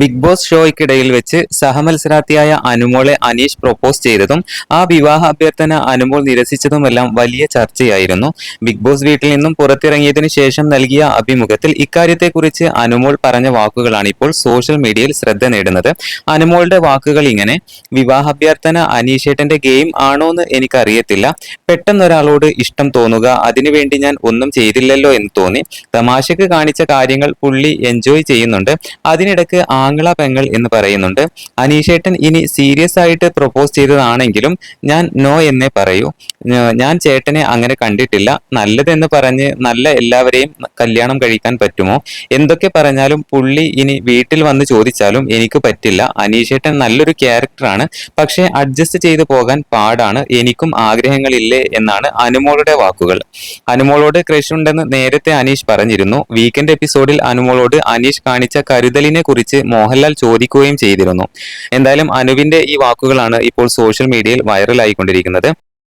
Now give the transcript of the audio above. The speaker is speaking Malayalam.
ബിഗ് ബോസ് ഷോയ്ക്കിടയിൽ വെച്ച് സഹമത്സരാർത്ഥിയായ അനുമോളെ അനീഷ് പ്രൊപ്പോസ് ചെയ്തതും ആ വിവാഹ അഭ്യർത്ഥന അനുമോൾ നിരസിച്ചതുമെല്ലാം വലിയ ചർച്ചയായിരുന്നു. ബിഗ് ബോസ് വീട്ടിൽ നിന്നും പുറത്തിറങ്ങിയതിനു ശേഷം നൽകിയ അഭിമുഖത്തിൽ ഇക്കാര്യത്തെക്കുറിച്ച് അനുമോൾ പറഞ്ഞ വാക്കുകളാണ് ഇപ്പോൾ സോഷ്യൽ മീഡിയയിൽ ശ്രദ്ധ നേടുന്നത്. അനുമോളുടെ വാക്കുകൾ ഇങ്ങനെ വിവാഹ അഭ്യർത്ഥന അനീഷേട്ടന്റെ ഗെയിം ആണോ എന്ന് എനിക്കറിയത്തില്ല. പെട്ടെന്നൊരാളോട് ഇഷ്ടം തോന്നുക അതിനുവേണ്ടി ഞാൻ ഒന്നും ചെയ്തില്ലല്ലോ എന്ന് തോന്നി. തമാശക്ക് കാണിച്ച കാര്യങ്ങൾ പുള്ളി എൻജോയ് ചെയ്യുന്നുണ്ട്. അതിനിടക്ക് ആംഗ്ല പെങ്ങൾ എന്ന് പറയുന്നുണ്ട്. അനീഷേട്ടൻ ഇനി സീരിയസ് ആയിട്ട് പ്രൊപ്പോസ് ചെയ്തതാണെങ്കിലും ഞാൻ നോ എന്നേ പറയൂ. ഞാൻ ചേട്ടനെ അങ്ങനെ കണ്ടിട്ടില്ല. നല്ലതെന്ന് പറഞ്ഞ് നല്ല എല്ലാവരെയും കല്യാണം കഴിക്കാൻ പറ്റുമോ? എന്തൊക്കെ പറഞ്ഞാലും പുള്ളി ഇനി വീട്ടിൽ വന്ന് ചോദിച്ചാലും എനിക്ക് പറ്റില്ല. അനീഷേട്ടൻ നല്ലൊരു ക്യാരക്ടറാണ് പക്ഷേ അഡ്ജസ്റ്റ് ചെയ്തു പോകാൻ പാടാണ്. എനിക്കും ആഗ്രഹങ്ങളില്ലേ എന്നാണ് അനുമോളുടെ വാക്കുകൾ. അനുമോളോട് ക്രഷ് ഉണ്ടെന്ന് നേരത്തെ അനീഷ് പറഞ്ഞിരുന്നു. വീക്കെൻഡ് എപ്പിസോഡിൽ അനുമോളോട് അനീഷ് കാണിച്ച കരുതലിനെ കുറിച്ച് മോഹൻലാൽ ചോദിക്കുകയും ചെയ്തിരുന്നു. എന്തായാലും അനുവിന്റെ ഈ വാക്കുകളാണ് ഇപ്പോൾ സോഷ്യൽ മീഡിയയിൽ വൈറലായിക്കൊണ്ടിരിക്കുന്നത്